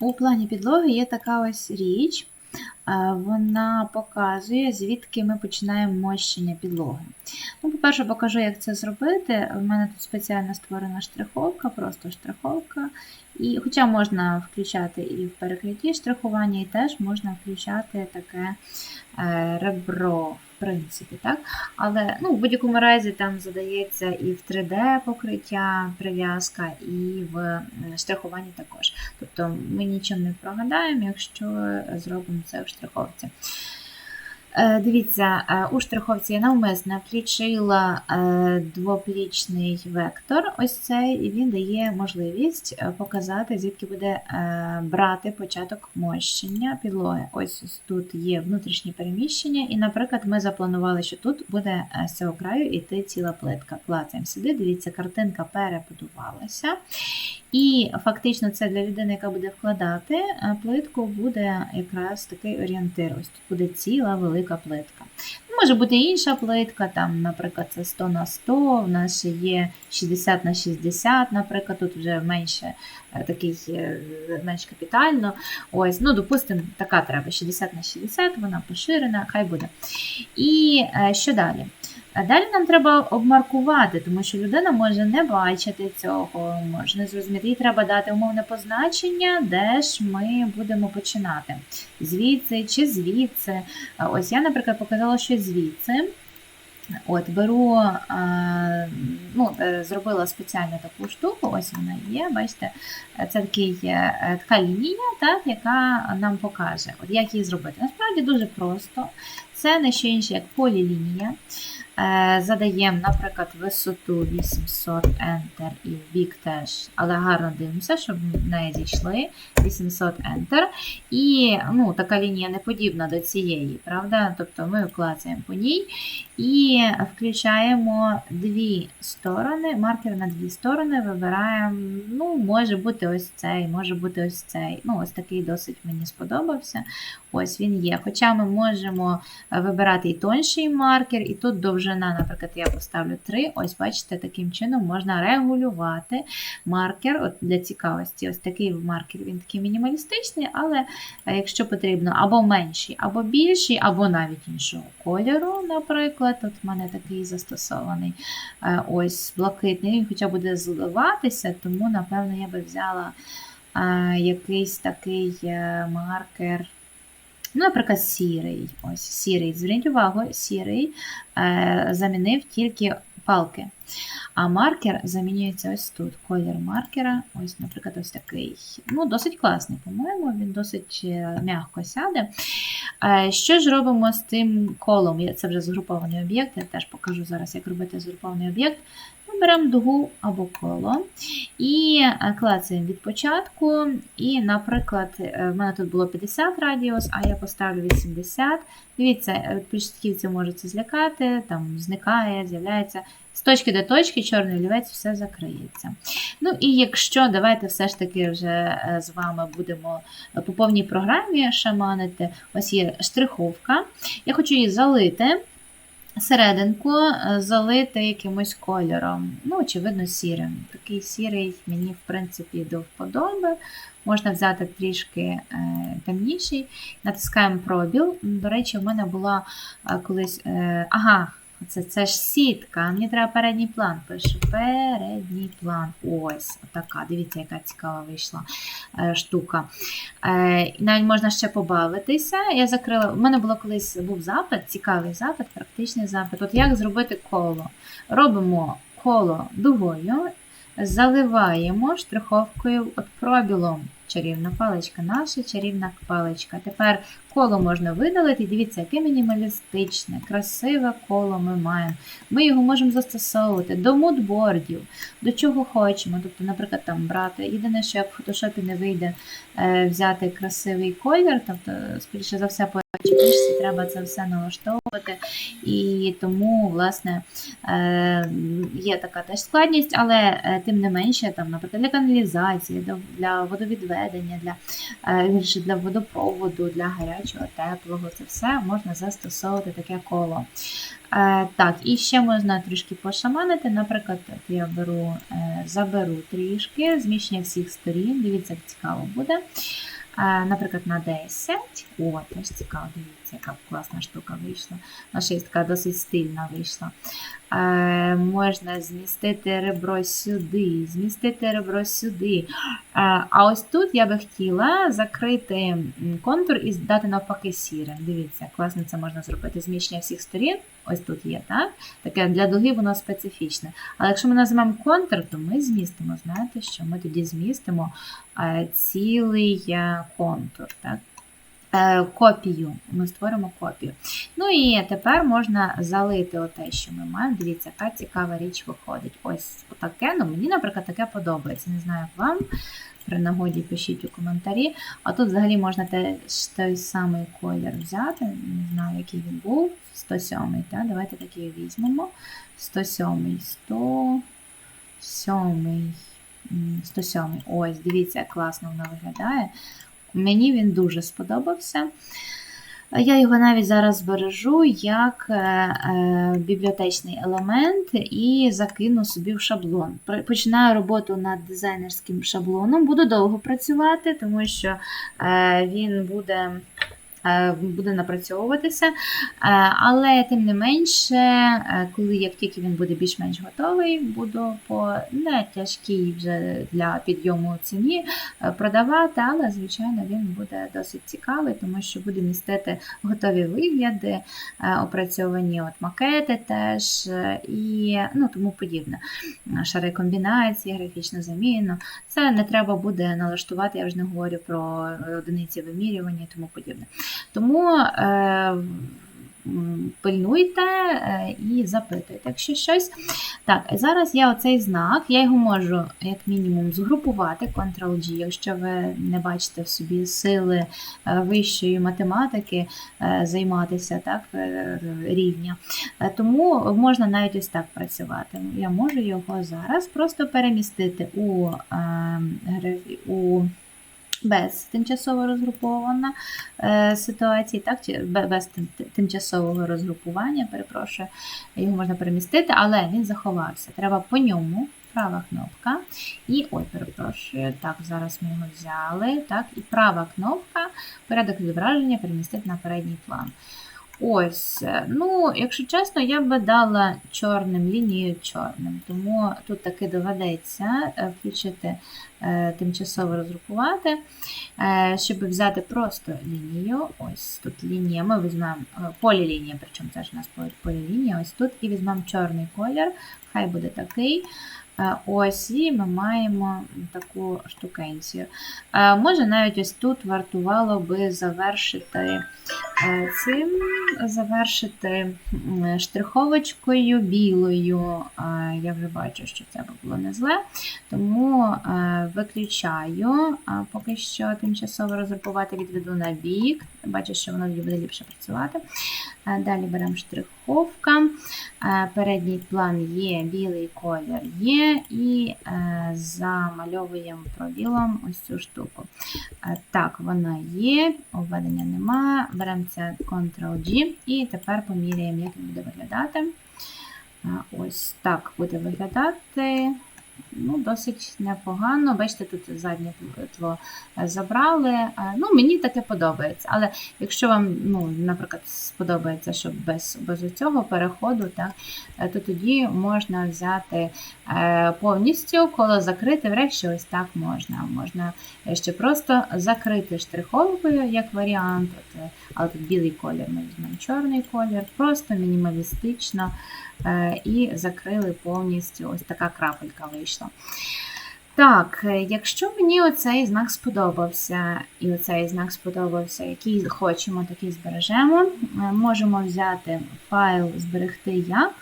У плані підлоги є така ось річ. Е, Вона показує, звідки ми починаємо мощення підлоги. Ну, по-перше, покажу, як це зробити. У мене тут спеціально створена штриховка, просто штриховка. І, хоча можна включати і в перекритті штрихування, і теж можна включати таке е, ребро, принципі. так? Але ну, в будь-якому разі там задається і в 3D покриття, прив'язка, і в штрихуванні також. Тобто ми нічим не прогадаємо, якщо зробимо це в штриховці. Е, Дивіться, е, у штриховці я навмисно включила е, двоплічний вектор. Ось цей, і він дає можливість показати, звідки буде брати початок мощення підлоги. Ось ось тут є внутрішні переміщення, і, наприклад, ми запланували, що тут буде з цього краю йти ціла плитка. Клацаємо сюди, дивіться, картинка перебудувалася. І фактично це для людини, яка буде вкладати плитку, буде якраз такий орієнтир. Ось тут буде ціла велика плитка. Ну, Може бути інша плитка, там, наприклад, це 100 на 100, в нас ще є 60 на 60, наприклад, тут вже менше е, такий е, менш капітально. Ось, ну, допустимо, така треба 60 на 60, вона поширена, хай буде. І е, що далі? А далі нам треба обмаркувати, тому що людина може не бачити цього, може не зрозуміти. Їй треба дати умовне позначення, де ж ми будемо починати. Звідси чи звідси. Ось я, наприклад, показала, що звідси. От, беру, ну, е, зробила спеціальну таку штуку, ось вона є, бачите, це такий, е, така лінія, так, яка нам покаже, от як її зробити. Насправді дуже просто. Це не що інше, як полілінія. Е, Задаємо, наприклад, висоту 800 Enter і в бік теж, але гарно дивимося, щоб не зійшли. 800 Enter. І ну, така лінія не подібна до цієї, правда? Тобто ми клацаємо по ній і включаємо дві сторони, маркер на дві сторони, вибираємо, ну, може бути ось цей, може бути ось цей. Ну, ось такий досить мені сподобався. Ось він є. Хоча ми можемо вибирати і тонший маркер, і тут довжина, наприклад, я поставлю 3. Ось, бачите, таким чином можна регулювати маркер. От Для цікавості, ось такий маркер, він такий мінімалістичний, але е, якщо потрібно або менший, або більший, або навіть іншого кольору, наприклад, от в мене такий застосований е, ось блакитний, він хоча буде зливатися, тому, напевно, я би взяла е, якийсь такий маркер. Ну, наприклад, сірий. Ось сірий. Зверніть увагу, сірий е, замінив тільки палки. А маркер замінюється ось тут. Колір маркера, ось, наприклад, ось такий. Ну, Досить класний, по-моєму, він досить е, м'яко сяде. Е, Що ж робимо з тим колом? Це вже згрупований об'єкт, я теж покажу зараз, як робити згрупований об'єкт. Беремо дугу або коло і е, клацаємо від початку. І, наприклад, е, в мене тут було 50 радіус, а я поставлю 80. Дивіться, е, початківці можуть це злякати, там зникає, з'являється. З точки до точки чорний олівець все закриється. Ну і якщо давайте все ж таки вже з вами будемо по повній програмі шаманити, ось є штриховка. Я хочу її залити. Серединку е, залити якимось кольором, ну, очевидно, сірим. Такий сірий мені, в принципі, до вподоби. Можна взяти трішки е, темніший. Натискаємо пробіл. До речі, в мене була е, колись. Ага, це, це ж сітка. Мені треба передній план. Пишу передній план. Ось, така. Дивіться, яка цікава вийшла е, штука. Е, навіть можна ще побавитися. Я закрила. У мене було колись був запит, цікавий запит, практичний запит. От як зробити коло? Робимо коло дугою, заливаємо штриховкою от пробілом. Чарівна паличка, наша чарівна паличка. Тепер коло можна видалити. Дивіться, яке мінімалістичне, красиве коло ми маємо. Ми його можемо застосовувати до мудбордів, до чого хочемо. Тобто, наприклад, там брати. Єдине, що як в фотошопі не вийде е, взяти красивий колір, тобто, скоріше за все, по треба це все налаштовувати. І тому, власне, е, є така теж складність, але е, тим не менше, там, наприклад, для каналізації, для- водовідведення, для, для водопроводу, для гарячого, теплого, це все можна застосовувати таке коло. Е, так, і ще можна трішки пошаманити. Наприклад, я беру, е, заберу трішки, зміщення всіх сторін. Дивіться, як цікаво буде. е, наприклад, на 10. О, теж цікаво, дивіться, яка класна штука вийшла. Ще така досить стильна вийшла. Е, можна змістити ребро сюди, змістити ребро сюди. Е, а ось тут я би хотіла закрити контур і дати навпаки сірим. Дивіться, класно це можна зробити. Зміщення всіх сторін. Ось тут є, так? Таке для дуги воно специфічне. Але якщо ми назвемо контур, то ми змістимо. Знаєте, що ми тоді змістимо е, цілий е, контур. Так? Е, Копію. Ми створимо копію. Ну і тепер можна залити те, що ми маємо. Дивіться, яка цікава річ виходить. Ось таке. Ну, мені, наприклад, таке подобається. Не знаю, як вам. При нагоді пишіть у коментарі. А тут взагалі можна теж той самий колір взяти. Не знаю, який він був. 107. Так? Давайте такий візьмемо. 107. 107. 107. Ось, дивіться, як класно воно виглядає. Мені він дуже сподобався. Я його навіть зараз збережу як е, е, бібліотечний елемент і закину собі в шаблон. Починаю роботу над дизайнерським шаблоном. Буду довго працювати, тому що е, він буде. Е, Буде напрацьовуватися, Е, але тим не менше, е, коли як тільки він буде більш-менш готовий, буду по не тяжкій вже для підйому ціні продавати, але звичайно він буде досить цікавий, тому що буде містити готові вигляди, опрацьовані от макети теж і ну, тому подібне. Шари комбінації, графічну заміну. Це не треба буде налаштувати, я вже не говорю про одиниці вимірювання і тому подібне. Тому е, пильнуйте е, і запитуйте, якщо щось. Так, зараз я оцей знак, я його можу як мінімум згрупувати Ctrl-G, якщо ви не бачите в собі сили е, вищої математики займатися так, рівня. Тому можна навіть ось так працювати. Я можу його зараз просто перемістити у, у без тимчасово розгрупована е, ситуації, так, чи без тим- тимчасового розгрупування, перепрошую, його можна перемістити, але він заховався. Треба по ньому, права кнопка, і ой, перепрошую, так, зараз ми його взяли, так, і права кнопка, порядок відображення перемістити на передній план. Ось, е, ну, якщо чесно, я би дала чорним лінією чорним, тому тут таки доведеться е, включити е, тимчасово розрахувати, е, щоб взяти просто лінію. Ось тут лінія. Ми візьмемо полілінія, причому це ж у нас полілінія, ось тут, і візьмемо чорний колір, хай буде такий. Ось, і ми маємо таку штукенцію. Може, навіть ось тут вартувало би завершити цим, завершити штриховочкою білою. Я вже бачу, що це було не зле. Тому е, виключаю, поки що тимчасово розгрупувати відведу на бік. Бачу, що воно буде ліпше працювати. Е, Далі беремо штриховка. Е, Передній план є, білий колір є, і замальовуємо пробілом ось цю штуку. Так, вона є, обведення немає. Беремо це Ctrl-G і тепер поміряємо, як він буде виглядати. Ось так буде виглядати. Ну, досить непогано. Бачите, тут заднє тло забрали. Ну, мені таке подобається. Але якщо вам, ну, наприклад, сподобається, щоб без, без цього переходу, так, е, то тоді можна взяти е, повністю коло закрити, врешті ось так можна. Можна ще просто закрити штриховкою як варіант. От, е, але тут білий колір, ми візьмемо чорний колір, просто мінімалістично і закрили повністю ось така крапелька вийшла. Так, е, якщо мені оцей знак сподобався, і оцей знак сподобався, який хочемо, такий збережемо, е, можемо взяти файл зберегти як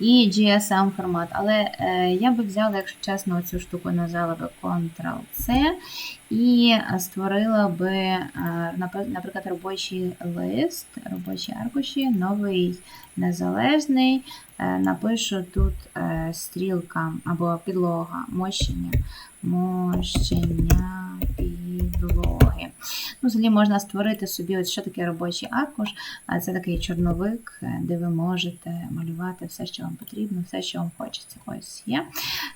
і GSM формат. Але е, я би взяла, якщо чесно, цю штуку нажала би Ctrl-C і створила би, е, наприклад, робочий лист, робочі аркуші, новий незалежний. Е, Напишу тут е, стрілка або підлога, мощення, мощення підлоги. Ну, Ну, взагалі можна створити собі, ось що таке робочий аркуш. А Це такий чорновик, е, де ви можете малювати все, що вам потрібно, все, що вам хочеться. Ось є.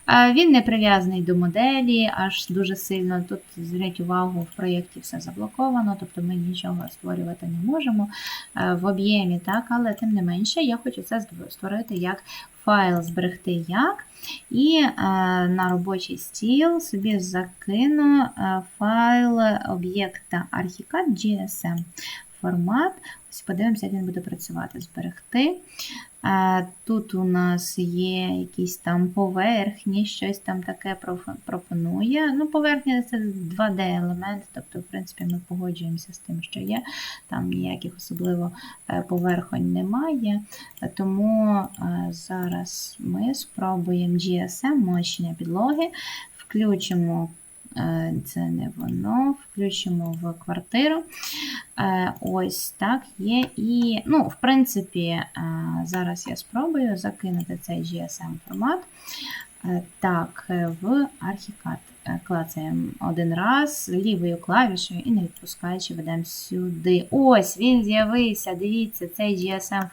Е, Він не прив'язаний до моделі, аж дуже сильно. Тут зверніть увагу, в проєкті все заблоковано, тобто ми нічого створювати не можемо е, в об'ємі, так, але тим не менше, я хочу це створити як файл зберегти як. І е, на робочий стіл собі закину е, файл об'єкта Archicad формат. Ось подивимося, як він буде працювати. Зберегти. Е, Тут у нас є якісь там поверхні, щось там таке пропонує. Ну, поверхня це 2D-елемент, тобто, в принципі, ми погоджуємося з тим, що є. Там ніяких особливо е, поверхонь немає. Тому е, зараз ми спробуємо GSM, мощення підлоги, включимо. Е, Це не воно, включимо в квартиру. Е, Ось так є. І, ну, в принципі, е, зараз я спробую закинути цей GSM формат. Е, Так, в Е, клацаємо один раз лівою клавішею і не відпускаючи ведемо сюди. Ось він з'явився. Дивіться, цей GSM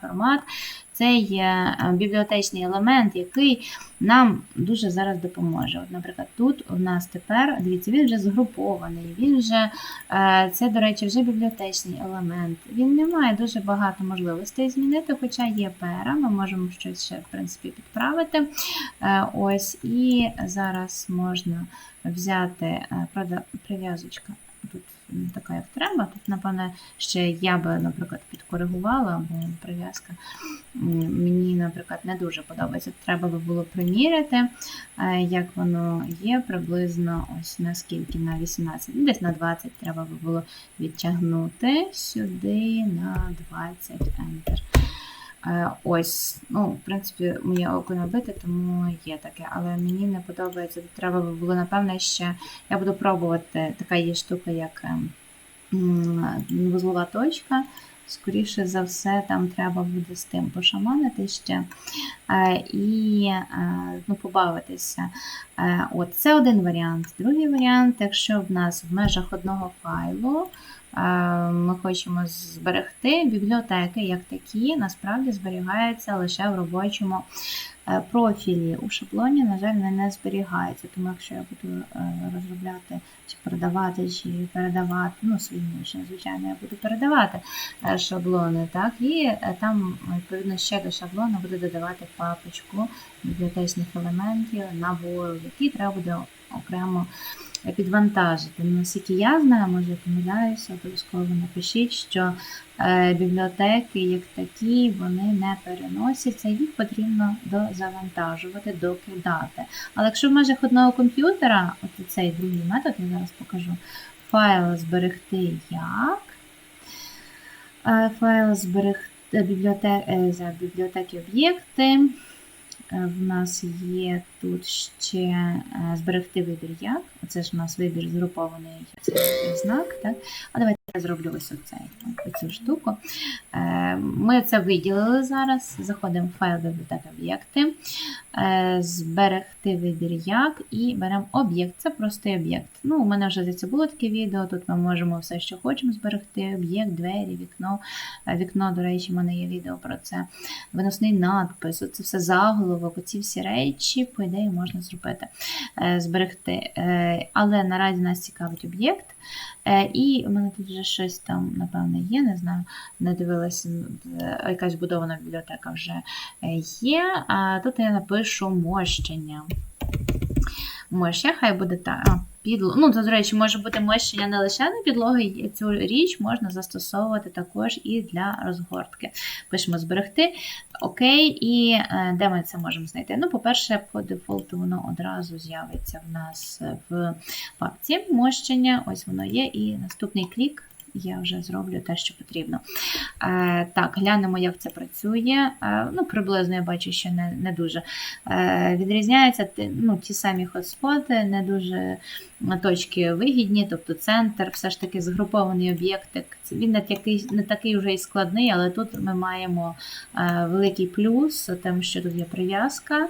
формат. Це є е, бібліотечний елемент, який нам дуже зараз допоможе. От, наприклад, тут у нас тепер, дивіться, він вже згрупований, він вже, е, це, до речі, вже бібліотечний елемент. Він не має дуже багато можливостей змінити, хоча є пера, ми можемо щось ще, в принципі, підправити. Е, Ось, і зараз можна взяти, правда, прив'язочка така, як треба. Тут, напевне, ще я би, наприклад, підкоригувала, бо прив'язка мені, наприклад, не дуже подобається. Треба би було приміряти, е, як воно є приблизно ось наскільки на 18, ну, десь на 20 треба би було відтягнути сюди на 20 Enter. Е, Ось, ну, в принципі, моє око набите, тому є таке, але мені не подобається. Треба би було, напевне, ще. Я буду пробувати. Така є штука, як ем, вузлова точка. Скоріше за все, там треба буде з тим пошаманити ще е, і е, ну, побавитися. От, це один варіант. Другий варіант, якщо в нас в межах одного файлу ми хочемо зберегти бібліотеки, як такі, насправді зберігаються лише в робочому е, профілі. У шаблоні, на жаль, не, не зберігається. Тому якщо я буду е, розробляти чи продавати, чи передавати, ну, свої ніші, звичайно, я буду передавати е, шаблони, так, і е, там, відповідно, ще до шаблону буду додавати папочку бібліотечних елементів, набору, які треба буде окремо підвантажити. Ну, Наскільки я знаю, може я помиляюся, обов'язково напишіть, що е, бібліотеки, як такі, вони не переносяться, їх потрібно дозавантажувати, докидати. Але якщо в межах одного комп'ютера, от цей другий метод, я зараз покажу, файл зберегти як. Е, Файл зберегти бібліотеки, бібліотеки об'єкти. Е, В нас є тут ще е, зберегти вибір як. Оце ж у нас вибір згрупований знак. Так? А давайте я зроблю ось оцей, оцю штуку. Е, Ми це виділили зараз. Заходимо в файл бібліотека об'єкти, е, зберегти вибір як і беремо об'єкт. Це простий об'єкт. Ну, У мене вже це було таке відео. Тут ми можемо все, що хочемо зберегти: об'єкт, двері, вікно. Вікно, до речі, в мене є відео про це. Виносний надпис, це все заголовок, оці всі речі, по ідеї, можна зробити, е, зберегти. Е, Але наразі нас цікавить об'єкт. Е, І в мене тут вже щось там, напевне, є, не знаю, не дивилася, якась будована бібліотека вже є. А тут я напишу мощення. Мощення, хай буде так. Підло... Ну, це, до речі, може бути мощення не лише на підлоги, цю річ можна застосовувати також і для розгортки. Пишемо зберегти. Окей, і е, де ми це можемо знайти? Ну, по-перше, по дефолту воно одразу з'явиться в нас в папці мощення. Ось воно є. І наступний клік, я вже зроблю те, що потрібно. Е, так, глянемо, як це працює. Е, ну, приблизно я бачу, що не, не дуже е, відрізняється. Ті- Ну, ті самі хотспоти, не дуже точки вигідні, тобто центр, все ж таки згрупований об'єктик. Він не такий, не такий вже і складний, але тут ми маємо е, великий плюс, тим, що тут є прив'язка.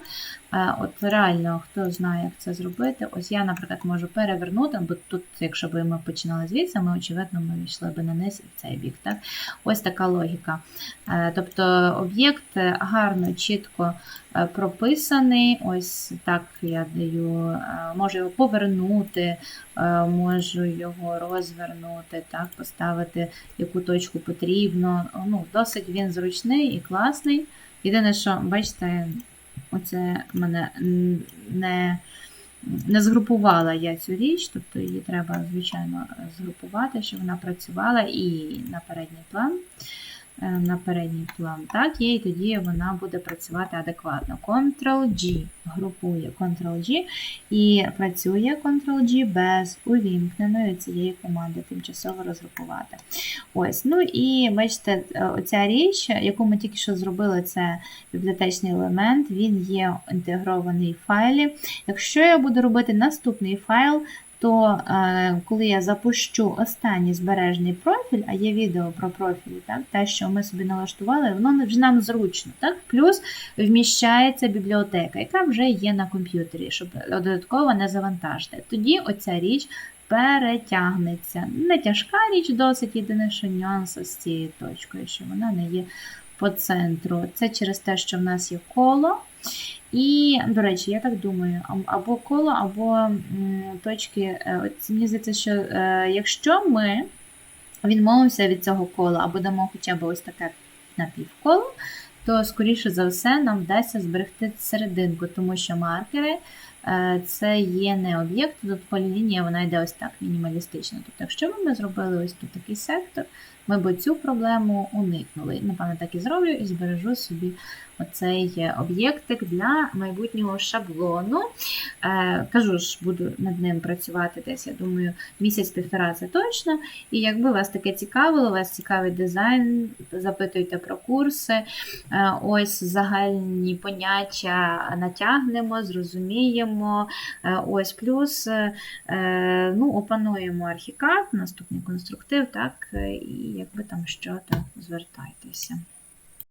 Е, От реально, хто знає, як це зробити. Ось я, наприклад, можу перевернути, бо тут, якщо б ми починали звідси, ми, очевидно, ми йшли б на низ в цей бік. Так? Ось така логіка. Е, Тобто об'єкт гарно, чітко е, прописаний. Ось так я даю, е, можу його повернути, е, можу його розвернути, так, поставити яку точку потрібно. Ну, Досить він зручний і класний. Єдине, що, бачите, оце мене не, не згрупувала я цю річ, тобто її треба, звичайно, згрупувати, щоб вона працювала і на передній план. Е, На передній план, так, є, і тоді вона буде працювати адекватно. Ctrl-G групує Ctrl-G і працює Ctrl-G без увімкненої цієї команди тимчасово розгрупувати. Ось, ну і бачите, е, оця річ, яку ми тільки що зробили, це бібліотечний елемент, він є інтегрований в файлі. Якщо я буду робити наступний файл, то е, коли я запущу останній збережений профіль, а є відео про профілі, так, те, що ми собі налаштували, воно вже нам зручно. Так? Плюс вміщається бібліотека, яка вже є на комп'ютері, щоб додатково не завантажити. Тоді оця річ перетягнеться. Не тяжка річ, досить єдине, що нюанс з цією точкою, що вона не є по центру. Це через те, що в нас є коло. І, до речі, я так думаю, або коло, або точки. е, Мені здається, що е, якщо ми відмовимося від цього кола, або дамо хоча б ось таке напівколо, то, скоріше за все, нам вдасться зберегти серединку, тому що маркери е, це є не об'єкт, тут полілінія, вона йде ось так мінімалістично. Тобто, якщо б ми зробили ось тут такий сектор, ми б цю проблему уникнули. Напевно, так і зроблю і збережу собі оцей об'єктик для майбутнього шаблону. Е, кажу ж, буду над ним працювати десь, я думаю, місяць-півтора це точно. І якби вас таке цікавило, вас цікавий дизайн, запитуйте про курси. Е, ось загальні поняття натягнемо, зрозуміємо. Е, ось плюс е, ну, опануємо архікад, наступний конструктив, так, е, і якби там що, то звертайтеся.